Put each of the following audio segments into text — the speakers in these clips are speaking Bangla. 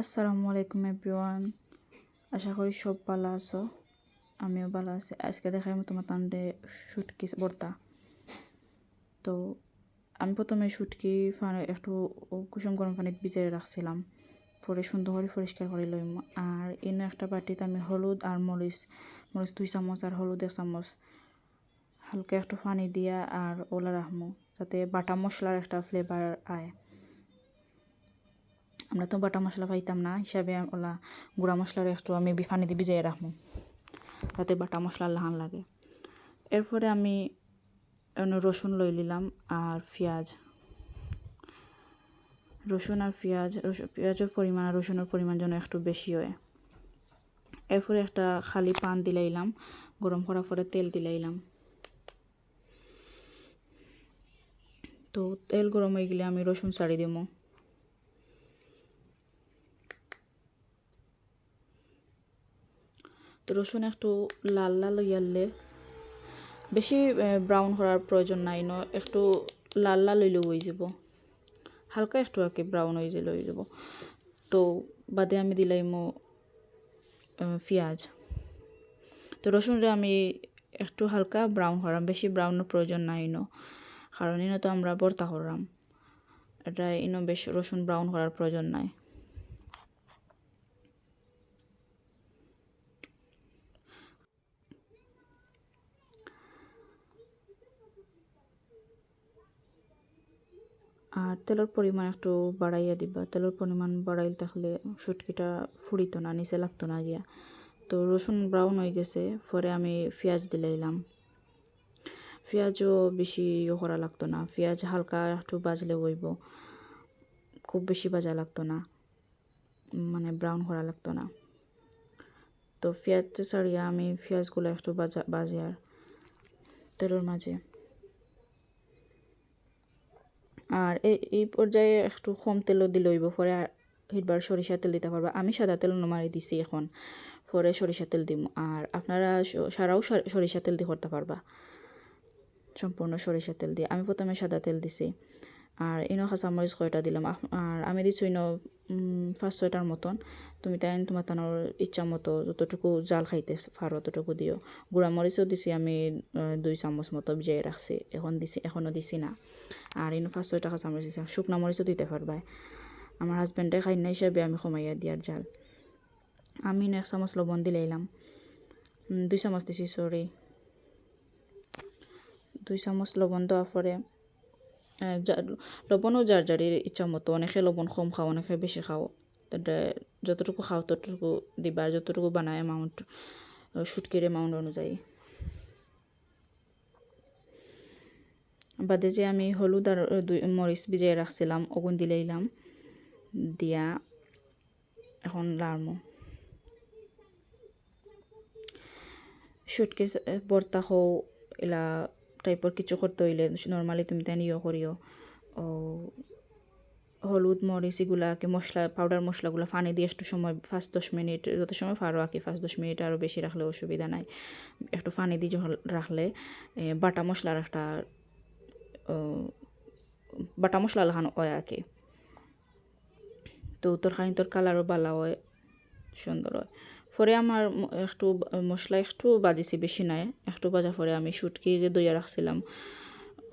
আসসালামু আলাইকুম, এভরিওয়ান। আশা করি সব ভালো আছো। আমিও ভালো আছি। আজকে দেখাই তোমার তান্ডে শুটকি ভর্তা তো আমি প্রথমে শুটকি একটু কুসুম গরম পানিতে ভিজিয়ে রাখছিলাম। পরে সুন্দর করে পরিষ্কার করে লইম। আর এনে একটা বাটিতে আমি হলুদ আর মরিচ মরিচ দুই চামচ আর হলুদ এক চামচ। হালকা একটু পানি দিয়া আর ওলা রাখমু, যাতে বাটা মশলার একটা ফ্লেভার আয়। আমরা তো বাটা মশলা পাইতাম না, হিসাবে ওলা গুঁড়া মশলার একটু আমি বিফানি দিয়ে ভিজাই রাখব যাতে বাটা মশলা লাহান লাগে। এরপরে আমি রসুন লই নিলাম আর পেঁয়াজ। রসুন আর পেঁয়াজ পেঁয়াজের পরিমাণ আর রসুনের পরিমাণ যেন একটু বেশি হয়। এরপরে একটা খালি পান দিলাইলাম গরম করার পরে তেল দিলাইলাম তো তেল গরম হয়ে গেলে আমি রসুন ছাড়ি দিমো। তো রসুন একটু লাল লাল হইয়ালে বেশি ব্রাউন করার প্রয়োজন নাই, ন, একটু লাল লাল হইলেও হয়ে যাব। হালকা একটু আর কি ব্রাউন হয়ে গেলে হয়ে যাব। তো বাদে আমি দিলাইমো পেঁয়াজ। তো রসুনটা আমি একটু হালকা ব্রাউন করাম বেশি ব্রাউনের প্রয়োজন নাই, ন, কারণ ইনো তো আমরা ভর্তা করাম এটা ইনো বেশ রসুন ব্রাউন করার প্রয়োজন নাই। আর তেলের পরিমাণ একটু বাড়াইয়া দিবা। তেলের পরিমাণ বাড়াইল তাহলে সুটকিটা ফুড়িত না, নিচে লাগতো না গিয়া। তো রসুন ব্রাউন হয়ে গেছে, পরে আমি পেঁয়াজ দিলাইলাম। পেঁয়াজও বেশি ইয়ে করা লাগতো না, পেঁয়াজ হালকা একটু বাজলে হইব। খুব বেশি বাজা লাগতো না মানে ব্রাউন করা লাগতো না। তো পেঁয়াজ ছাড়িয়া আমি পেঁয়াজগুলো একটু বাজা বাজে আর তেলের মাঝে। আর এই এই পর্যায়ে একটু কম তেলও দিলে হইব পরে হিটবার সরিষা তেল দিতে পারবা। আমি সাদা তেল নমারি দিছি এখন, পরে সরিষা তেল দিম। আর আপনারা সারাও সরিষা তেল দিয়ে করতে পারবা। সম্পূর্ণ সরিষা তেল দিয়ে আমি প্রথমে সাদা তেল দিছি। আর ইনো কাঁচামরিচ কয়টা দিলাম? আর আমি দিচ্ছি ইনো পাঁচ ছয়টার মতন। তুমি তাই তোমার তানোর ইচ্ছা মতো যতটুকু জাল খাইতে পারো ততটুকু দিও। গুঁড়া মরিচও দিছি আমি দুই চামচ মতো ভিজাই রাখছি। এখন দিছি এখনও দিছি না। আর ইনো পাঁচ ছয়টা কাঁচামরিচ দিছি। শুকনা মরিচও দিতে পারবাই। আমার হাজব্যান্ডে খাই না হিসাবে আমি কমাইয়া দিয়ার জাল। আমি এক চামচ লবণ দিলে দিলাইলাম দুই চামচ দিছি সরি দুই চামচ লবণ দেওয়ার পরে লবণও যার যারির ইচ্ছা মতো। অনেকে লবণ কম খাও অনেকে বেশি খাও যতটুকু খাও, ততটুকু দিবা আর যতটুকু বানায় অ্যামাউন্ট শুটকির অ্যামাউন্ট অনুযায়ী। বাদে যে আমি হলুদ আর মরিচ ভিজিয়ে রাখছিলাম ওগুন দিলাইলাম দিয়া এখন লাড়মো শুটকি বর্তা হও, এলা টাইপর কিছু করতে হইলে নর্মালি তুমি তাই ইয়ে করিও। ও হলুদ, মরিচ এগুলাকে মশলা পাউডার মশলাগুলো ফানি দিয়ে একটু সময়, পাঁচ দশ মিনিট, যত সময় পারো আর কি পাঁচ দশ মিনিট আরও বেশি রাখলে অসুবিধা নাই। একটু ফানি দিয়ে রাখলে বাটা মশলার একটা বাটা মশলা লাগানো হয় আর কি তো তরকারি তোর কালারও ভালো হয়, সুন্দর হয়। পরে আমার একটু মশলা একটু বাজিছি বেশি নাই, একটু বাজা পরে আমি শুটকি যে দইয়া রাখছিলাম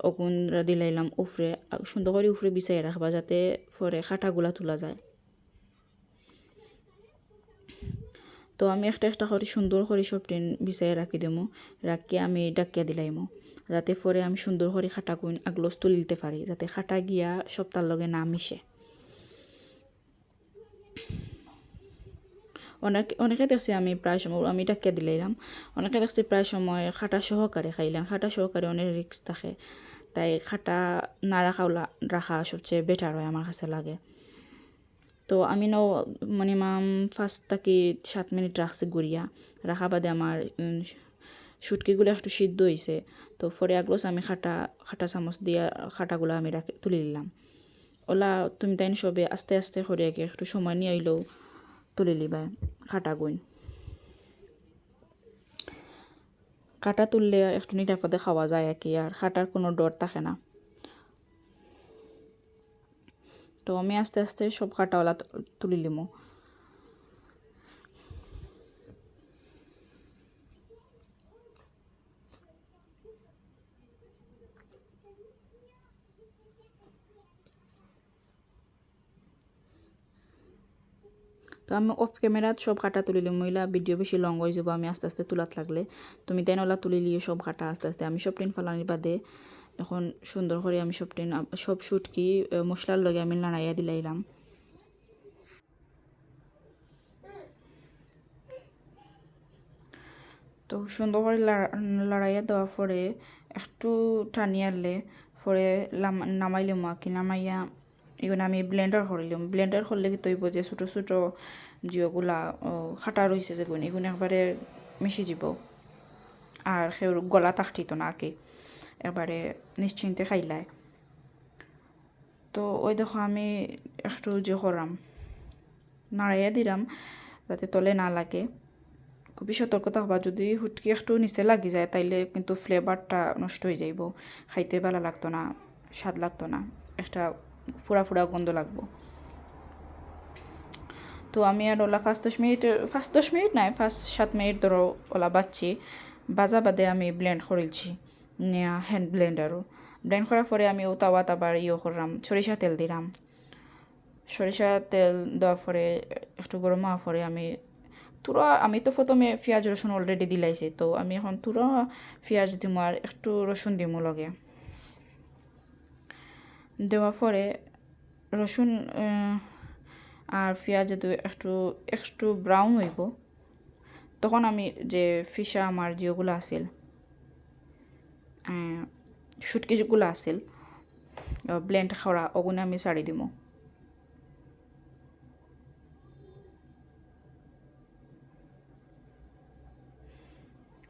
অগুন দিলাইলাম উফরে সুন্দর করে উফরে বিছাই রাখবা যাতে পরে খাটাগুলা তোলা যায়। তো আমি একটা একটা করে সুন্দর করে সব টিন বিছাই রাখি দেবো রাখি আমি ডাকিয়া দিলাইমো, যাতে পরে আমি সুন্দর করে খাটা গুণ আগলস তুলিতে পারি যাতে খাটা গিয়া সব সপ্তাহ লগে না মিশে অনেক, অনেকে দেখছি আমি প্রায় সময় আমি ডাকিয়া দিলাইলাম। অনেকে দেখছি প্রায় সময় খাটা সহকারে খাইলেন খাটা সহকারে অনেক রিক্স থাকে। তাই খাটা না রাখা রাখা সবচেয়ে বেটার হয় আমার কাছে লাগে। তো আমি নাও মিনিমাম ফার্স্ট থেকে সাত মিনিট রাখছি গুড়িয়া। রাখা বাদে আমার শুটকিগুলো একটু সিদ্ধ হয়েছে তো ফরে আগলোস আমি খাটা খাটা চামচ দিয়া খাটাগুলো আমি রাখি, তুলে নিলাম। ওলা, তুমি তাই সবে আস্তে আস্তে করে একটু সময় নিয়ে আইলেও তুলে লিবা খাটা গুণ। কাটা তুললে একটু নিরাপদে খাওয়া যায় আর কি, আর খাটার কোনো ডর থাকে না। তো আমি আস্তে আস্তে সব কাটাওয়ালা তুলি লিমো। তো আমি অফ ক্যামেরাত সব কাটা তুলিলে মহিলা ভিডিও বেশি লং হয়ে যাব, আমি আস্তে আস্তে তুলাত লাগলে। তুমি তাই নলা তুলি লিয়ে সব কাটা আস্তে আস্তে। আমি সব টিন ফালানির বাদে এখন সুন্দর করে আমি সব টিন, সব শুটকি মশলার লগে আমি লড়াইয়া দিলাইলাম। তো সুন্দর করে লাড়া- লড়াইয়া দেওয়ার পরে একটু টানিয়ালে পরে নামাইলাম আর কি, নামাইয়া এগুলো আমি ব্লেন্ডার করিলাম ব্লেন্ডার করলে কি তৈব যে ছোটো ছোটো জিওগুলা খাটা রয়েছে যেগুলো এগুলো একবারে মিশে যাব আর সে গলা তাকটিত না আগে। একবারে নিশ্চিন্তে খাইলায় তো ওই দেখো আমি একটু যে করাম নাড়াইয়া দিলাম যাতে তলে না লাগে খুবই সতর্কতা হবা, যদি হুটকি একটু নিচে লাগি যায়, তাইলে কিন্তু ফ্লেভারটা নষ্ট হয়ে যাইব। খাইতে ভালো লাগতো না, স্বাদ লাগতো না। একটা ফুরা ফুরা গন্ধ লাগবো। তো আমি আর ওলা পাঁচ দশ মিনিট পাঁচ দশ মিনিট নাই পাঁচ সাত মিনিট ধরো ওলা বাচ্ছি বাজা বাদে আমি ব্লেন্ড করেছি হ্যান্ড ব্লেন্ডারও ব্লেন্ড করার পরে আমি ও তাওয়াত আবার ইয়ে করলাম, সরিষা তেল দিলাম। সরিষা তেল দেওয়ার পরে, একটু গরম হওয়ার পরে আমি তুরা, আমি তো প্রথমে পেঁয়াজ রসুন অলরেডি দিলাইছি, তো আমি এখন তুরা পেঁয়াজ দিমু আর একটু রসুন দিমু লগে। দেওয়ার পরে রসুন আর পেঁয়াজ যদি একটু একটু ব্রাউন হইব, তখন আমি যে ফিসা আমার যেগুলো আছিল শুটকি যেগুলো আছিল ব্লেন্ড খরা ওগুলো আমি ছাড়ি দিমু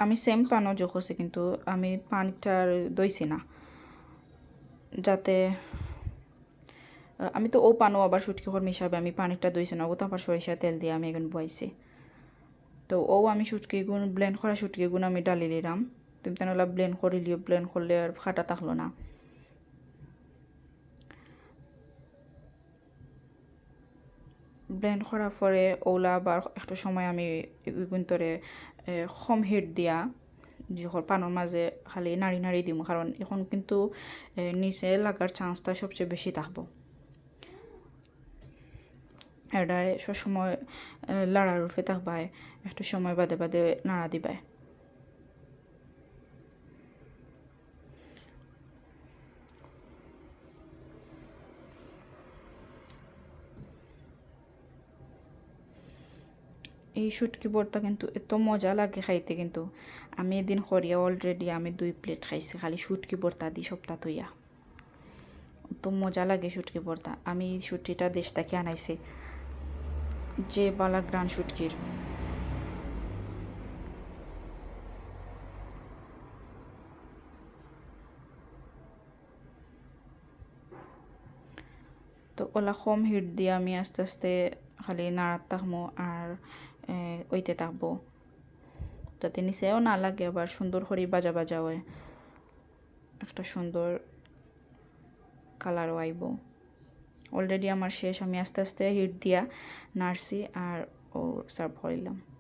আমি সেম পানও যোগ কিন্তু আমি পানিটার দইছি না, যাতে আমি তো ও পানো আবার শুটকি কর্ম হিসাবে আমি পানিটা দইছি না ও তো আবার সরিষা তেল দিয়ে আমি এখন বইছি। তো ও আমি শুটকি গুণ ব্লেন্ড করা শুটকি গুণ আমি ডালি দিলাম। তুমি তেন ব্লেন্ড করে লিও ব্লেন্ড করলে আর খাটা থাকল না। ব্লেন্ড করার পরে ওলা আবার একটু সময় আমি গুন্তরে কম হিট দিয়া যখন পানোর মাঝে খালি নাড়ি নাড়ি দিম, কারণ এখন কিন্তু নিচে লাগার চান্সটা সবচেয়ে বেশি থাকব। এটা সবসময় লাড়ার উঠে থাকবায়, একটু সময় বাদে বাদে নাড়া দিবায়। এই শুটকি ভর্তা কিন্তু এত মজা লাগে খাইতে কিন্তু। আমি এদিন করিয়া অলরেডি আমি দুই প্লেট খাইছি, খালি শুটকি ভর্তা দিই সপ্তাহ তৈয়া তো মজা লাগে শুটকি ভর্তা আমি শুটকিটা দেশ থেকে আনাইছি। যে বালা গ্রান শুটকির। তো ওলা কম হিট দিয়ে আমি আস্তে আস্তে খালি নাড়াত থাকব আর ওইতে থাকব। তাতে নিচেও না লাগে, আবার সুন্দর করে বাজা বাজা হয়। একটা সুন্দর কালারও আইব। অলরেডি আমার শেষ আমি আস্তে আস্তে হিট দিয়া নাড়ছি আর ও সার্ভ করিলাম